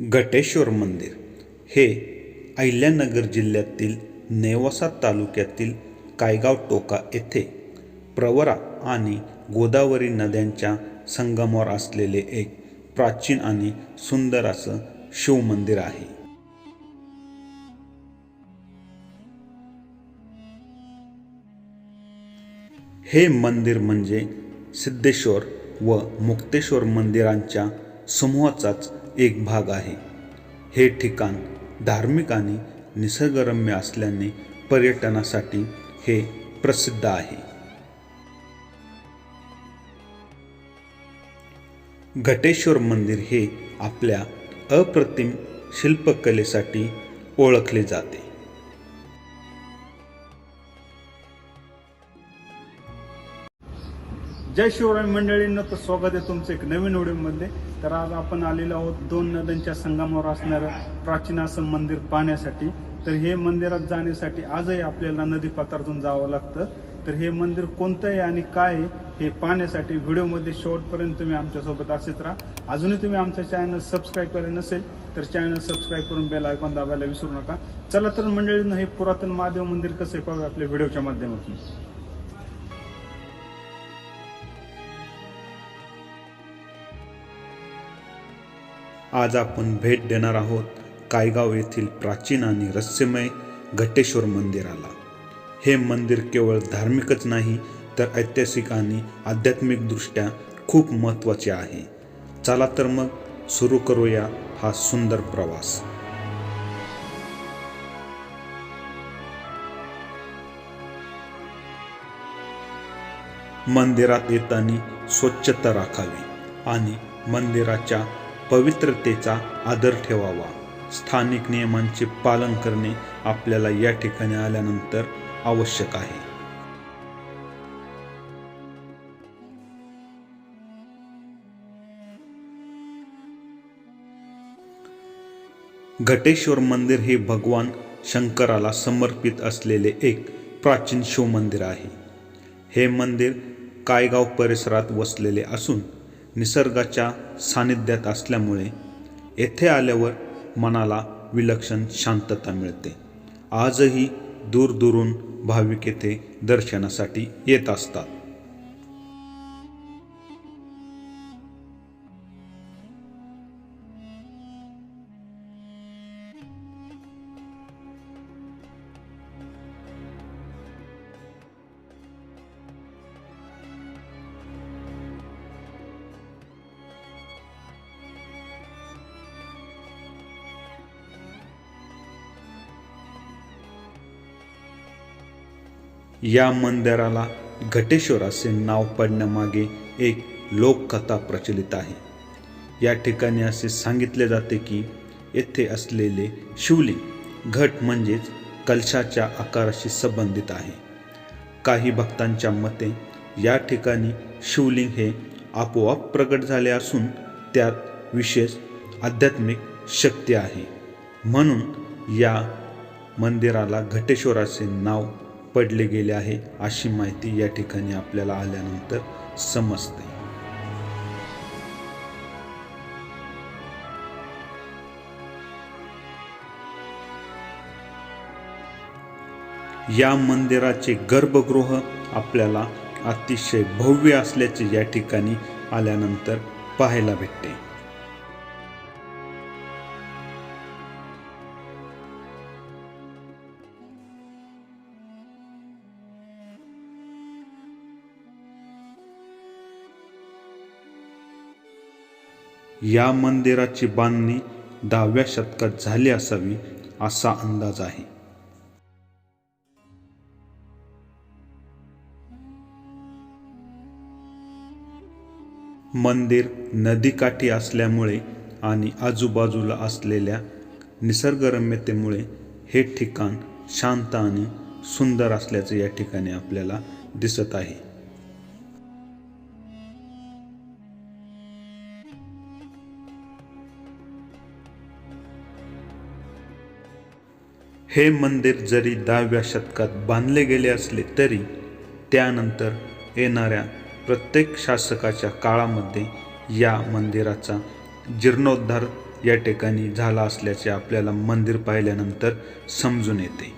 घटेश्वर मंदिर हे अहिल्यानगर जिल्ह्यातील नेवासा तालुक्यातील कायगाव टोका येथे प्रवरा आणि गोदावरी नद्यांच्या संगमावर असलेले एक प्राचीन आणि सुंदर असं शिवमंदिर आहे. हे मंदिर म्हणजे सिद्धेश्वर व मुक्तेश्वर मंदिरांच्या समूहाचाच एक भाग आहे. हे ठिकाण धार्मिक आणि निसर्गरम्य असल्याने पर्यटनासाठी हे प्रसिद्ध आहे. घटेश्वर मंदिर हे आपल्या अप्रतिम शिल्पकलेसाठी ओळखले जाते. जय शिवराय मंडळींना तर स्वागत आहे तुमचं एक नवीन व्हिडिओमध्ये. तर आज आपण आलेलो आहोत दोन नद्यांच्या संगमावर असणारं प्राचीन असं मंदिर पाहण्यासाठी. तर हे मंदिरात जाण्यासाठी आजही आपल्याला नदीपात्रातून जावं लागतं. तर हे मंदिर कोणतं आहे आणि काय आहे हे पाहण्यासाठी व्हिडिओमध्ये शेवटपर्यंत तुम्ही आमच्यासोबत असेच राहा. अजूनही तुम्ही आमच्या चॅनल सबस्क्राईब केले नसेल तर चॅनल सबस्क्राईब करून बेल आयकॉन दाबायला विसरू नका. चला तर मंडळींना हे पुरातन महादेव मंदिर कसं आहे पाहूया आपल्या व्हिडिओच्या माध्यमातून. आज आपण भेट देणार आहोत कायगाव येथील प्राचीन आणि रहस्यमय घटेश्वर मंदिराला. हे मंदिर केवळ धार्मिकच नाही तर ऐतिहासिक आणि आध्यात्मिकदृष्ट्या खूप महत्त्वाचे आहे. चला तर मग सुरू करूया हा सुंदर प्रवास. मंदिरात येताना स्वच्छता राखावी आणि मंदिराच्या पवित्रतेचा आदर ठेवावा. स्थानिक नियमांचे पालन करणे आपल्याला या ठिकाणी आल्यानंतर आवश्यक आहे. घटेश्वर मंदिर हे भगवान शंकराला समर्पित असलेले एक प्राचीन शिवमंदिर आहे. हे मंदिर कायगाव परिसरात वसलेले असून निसर्गाच्या सानिध्यात असल्यामुळे येथे आल्यावर मनाला विलक्षण शांतता मिळते. आजही दूरदूरून भाविक येथे दर्शनासाठी येत असतात. या मंदिराला घटेश्वर असे नाव पडण्यामागे एक लोककथा प्रचलित आहे. या ठिकाणी असे सांगितले जाते की येथे असलेले शिवलिंग घट म्हणजेच कलशाच्या आकाराशी संबंधित आहे. काही भक्तांच्या मते या ठिकाणी शिवलिंग हे आपोआप प्रगट झाले असून त्यात विशेष आध्यात्मिक शक्ती आहे. म्हणून या मंदिराला घटेश्वराचे नाव पडले गेले आहे अशी माहिती या ठिकाणी आपल्याला आल्यानंतर समजते. या मंदिराचे गर्भगृह आपल्याला अतिशय भव्य असल्याचे या ठिकाणी आल्यानंतर पाहायला भेटते. या मंदिराची बांधणी दहाव्या शतकात झाली असावी असा अंदाज आहे. मंदिर नदीकाठी असल्यामुळे आणि आजूबाजूला असलेल्या निसर्गरम्यतेमुळे हे ठिकाण शांत आणि सुंदर असल्याचे या ठिकाणी आपल्याला दिसत आहे. हे मंदिर जरी दहाव्या शतकात बांधले गेले असले तरी त्यानंतर येणाऱ्या प्रत्येक शासकाच्या काळामध्ये या मंदिराचा जीर्णोद्धार या ठिकाणी झाला असल्याचे आपल्याला मंदिर पाहिल्यानंतर समजून येते.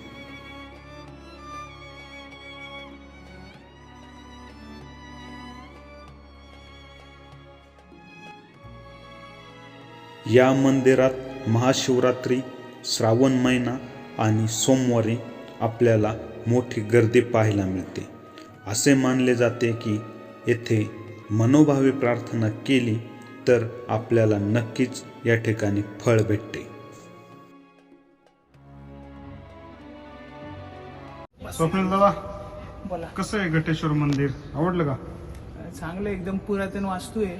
या मंदिरात महाशिवरात्री श्रावण महिना आणि सोमवारी आपल्याला मोठी गर्दी पाहायला मिळते. असे मानले जाते की येथे मनोभावे प्रार्थना केली तर आपल्याला नक्कीच या ठिकाणी फळ भेटते. स्वप्नील दादा बोला. कसं आहे घटेश्वर मंदिर? आवडलं का? चांगलं एकदम पुरातन वास्तू आहे.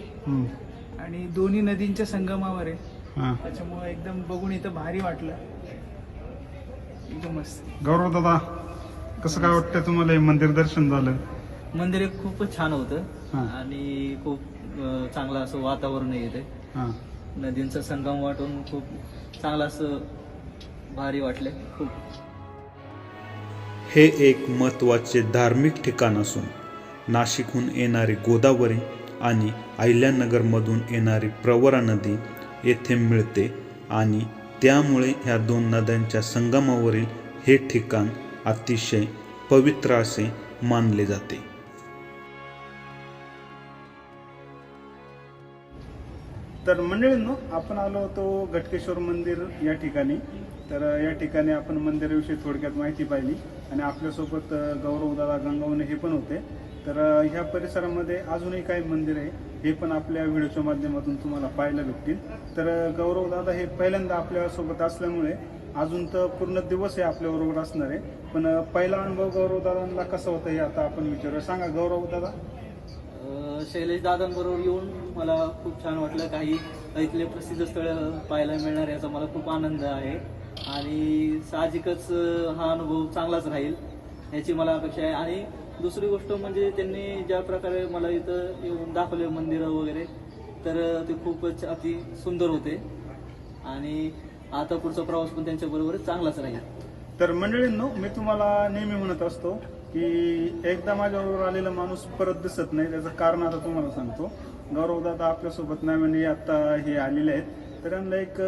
आणि दोन्ही नदींच्या संगमावर आहे. हा. त्याच्यामुळे एकदम बघून इथं भारी वाटलं. एकदम मस्त गौरव दादा कसं काय वाटतं तुम्हाला हे मंदिर दर्शन झालं? मंदिर एक खूपच छान होतं. हा. आणि खूप अं, चांगलं असं वातावरण हा. नदींचा संगम वाटून खूप चांगलं असं भारी वाटले खूप. हे एक महत्त्वाचे धार्मिक ठिकाण असून नाशिकहून येणारी गोदावरी आणि अहिल्यानगरमधून येणारी प्रवरा नदी येथे मिळते आणि त्यामुळे ह्या दोन नद्यांच्या संगमावरील हे ठिकाण अतिशय पवित्र असे मानले जाते. तर मंडळींनो आपण आलो होतो घटकेश्वर मंदिर या ठिकाणी. तर या ठिकाणी आपण मंदिराविषयी थोडक्यात माहिती पाहिली आणि आपल्यासोबत गौरव दादा गंगावणे हे पण होते. तर ह्या परिसरामध्ये अजूनही काही मंदिर आहे. हे पण आपल्या व्हिडिओच्या माध्यमातून तुम्हाला पाहायला भेटतील. तर गौरव दादा हे पहिल्यांदा आपल्यासोबत असल्यामुळे अजून तर पूर्ण दिवस हे आपल्याबरोबर असणार आहे. पण पहिला अनुभव गौरव दादांना कसा होता हे आता आपण विचारूया. सांगा गौरव दादा. शैलेश दादांबरोबर येऊन मला खूप छान वाटलं. काही इथले प्रसिद्ध स्थळ पाहायला मिळणार याचा मला खूप आनंद आहे. आणि साहजिकच हा अनुभव चांगलाच राहील याची मला अपेक्षा आहे. आणि दुसरी गोष्ट म्हणजे त्यांनी ज्या प्रकारे मला इथं येऊन दाखवले मंदिरं वगैरे तर ते खूपच अति सुंदर होते. आणि आता पुढचा प्रवास पण त्यांच्याबरोबर चांगलाच राहील. तर मंडळींनो मी तुम्हाला नेहमी म्हणत असतो की एकदा माझ्याबरोबर आलेला माणूस परत दिसत नाही त्याचं कारण आता तुम्हाला सांगतो. गौरवदादा आपल्यासोबत नाही म्हणजे आता हे आलेले आहेत. तर यांना एक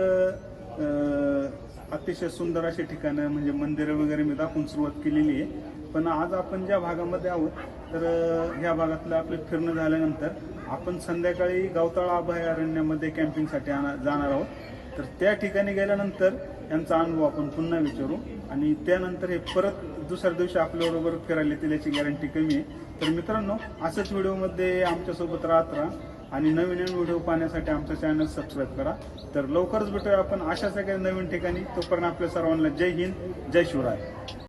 अतिशय सुंदर अशी ठिकाणं म्हणजे मंदिरं वगैरे मी दाखवून सुरुवात केलेली आहे. पण आज आपण ज्या भागामध्ये आहोत तर ह्या भागातलं आपलं फिरणं झाल्यानंतर आपण संध्याकाळी गवताळा अभयारण्यामध्ये कॅम्पिंगसाठी जाणार आहोत. तर त्या ठिकाणी गेल्यानंतर यांचा अनुभव आपण पुन्हा विचारू. आणि त्यानंतर हे परत दुसऱ्या दिवशी आपल्याबरोबर फिरायला येतील याची गॅरंटी कमी आहे. तर मित्रांनो असंच व्हिडिओमध्ये आमच्यासोबत राहत राहा आणि नवीन नवीन व्हिडिओ पाहण्यासाठी आमचं चॅनल सबस्क्राईब करा. तर लवकरच भेटूया आपण अशाच एखाद्या नवीन ठिकाणी. तोपर्यंत आपल्या सर्वांना जय हिंद जय शिवराय.